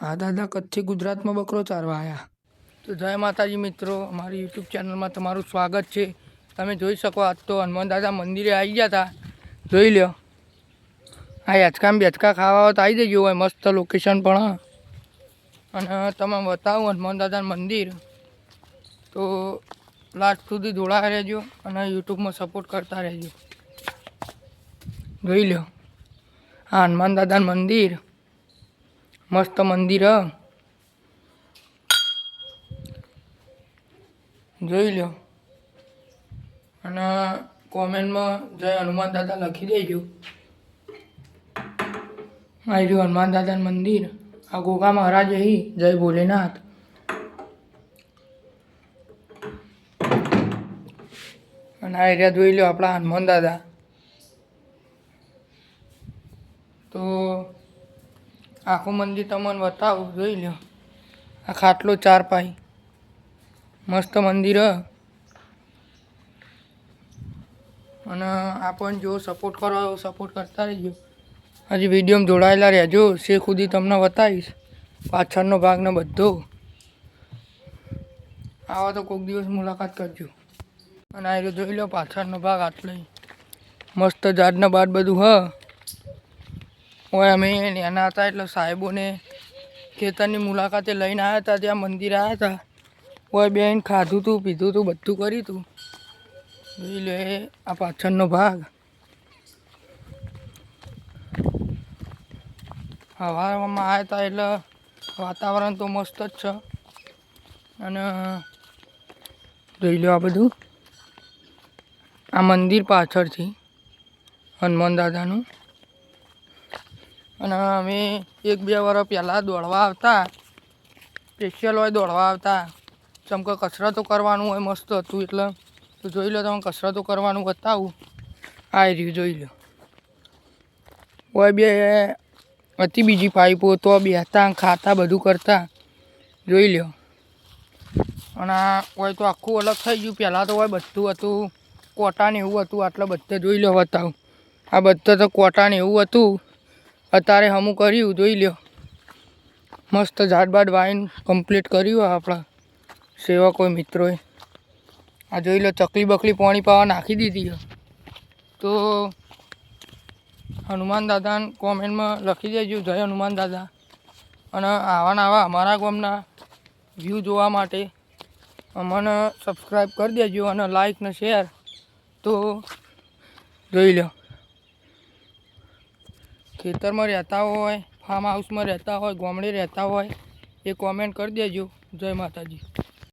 હા દાદા કચ્છી ગુજરાતમાં બકરો ચારવા આવ્યા તો જય માતાજી મિત્રો, અમારી યુટ્યુબ ચેનલમાં તમારું સ્વાગત છે. તમે જોઈ શકો આજ તો હનુમાન દાદા મંદિરે આવી ગયા હતા જોઈ લ્યો. આ યચકા બેચકા ખાવા હોય તો આવી જજો હોય મસ્ત લોકેશન પણ અને તમે બતાવું હનુમાન દાદાનું મંદિર. તો લાસ્ટ સુધી જોડાયા રહેજો અને યુટ્યુબમાં સપોર્ટ કરતા રહેજો. જોઈ લ્યો. આ હનુમાન દાદાનું મંદિર. મસ્ત મંદિર, હ. જોઈ લો. અને કોમેન્ટમાં જય હનુમાન દાદા લખી દેજો. આ રહ્યું હનુમાન દાદાનું મંદિર. આ ગોગા મહારાજ અહીં, જય ભોલેનાથ. અને આ એરિયા જોઈ લો આપણા હનુમાન દાદા તો આખું મંદિર તમને બતાવું, જોઈ લો આ ખાટલો ચાર પાઈ મસ્ત મંદિર. અને આ પણ જો સપોર્ટ કરો સપોર્ટ કરતા રહેજો. હજી વિડીયોમાં જોડાયેલા રહેજો. શે સુધી તમને બતાવીશ, પાછળનો ભાગ ને બધો. આવા તો કોઈક દિવસ મુલાકાત કરજો. અને આ જોઈ લો પાછળનો ભાગ આટલો. મસ્ત ઝાડના બાદ બધું, હ. ઓય અમે નાના હતા એટલે સાહેબોને ખેતરની મુલાકાતે લઈને આવ્યા હતા, ત્યાં મંદિર આવ્યા હતા. હોય બેન ખાધું હતું પીધું હતું બધું કર્યું હતું જોઈ લે આ પાછળનો ભાગ. હવામાં આવ્યા હતા એટલે વાતાવરણ તો મસ્ત જ છે. અને જોઈ લો આ બધું. આ મંદિર પાછળથી હનુમાન દાદાનું. અને અમે એક બે વર્ષ પહેલાં દોડવા આવતા. સ્પેશિયલ હોય દોડવા આવતા. જેમ કે કસરતો કરવાનું હોય, મસ્ત હતું એટલે. તો જોઈ લો, તમે કસરતો કરવાનું બતાવું. આ રહ્યું, જોઈ લો. હોય બે, હતી બીજી પાઇપો તો બેહતા ખાતા, બધું કરતા. જોઈ લો. અને હોય તો આખું અલગ થઈ ગયું. પહેલાં તો હોય બધું હતું. કોટાને એવું હતું, આટલા બધે જોઈ લો, બતાવું. આ બધા તો કોટાને એવું હતું. અત્યારે હમું કર્યું, જોઈ લ્યો. મસ્ત ઝાડ બાડ વાઈન કમ્પ્લીટ કર્યું આપણા સેવકો મિત્રોએ. આ જોઈ લો, ચકલી બકલી પાણી પાવા નાખી દીધી તો હનુમાન દાદાને કોમેન્ટમાં લખી દેજો, જય હનુમાન દાદા. અને આવા ને આવા અમારા ગામના વ્યૂ જોવા માટે અમને સબસ્ક્રાઈબ કરી દેજો અને લાઈક ને શેર તો જોઈ લો ખેતરમાં રહેતા હોય ફાર્મ હાઉસમાં રહેતા હોય, ગામડે રહેતા હોય, એ કોમેન્ટ કરી દેજો. જય માતાજી.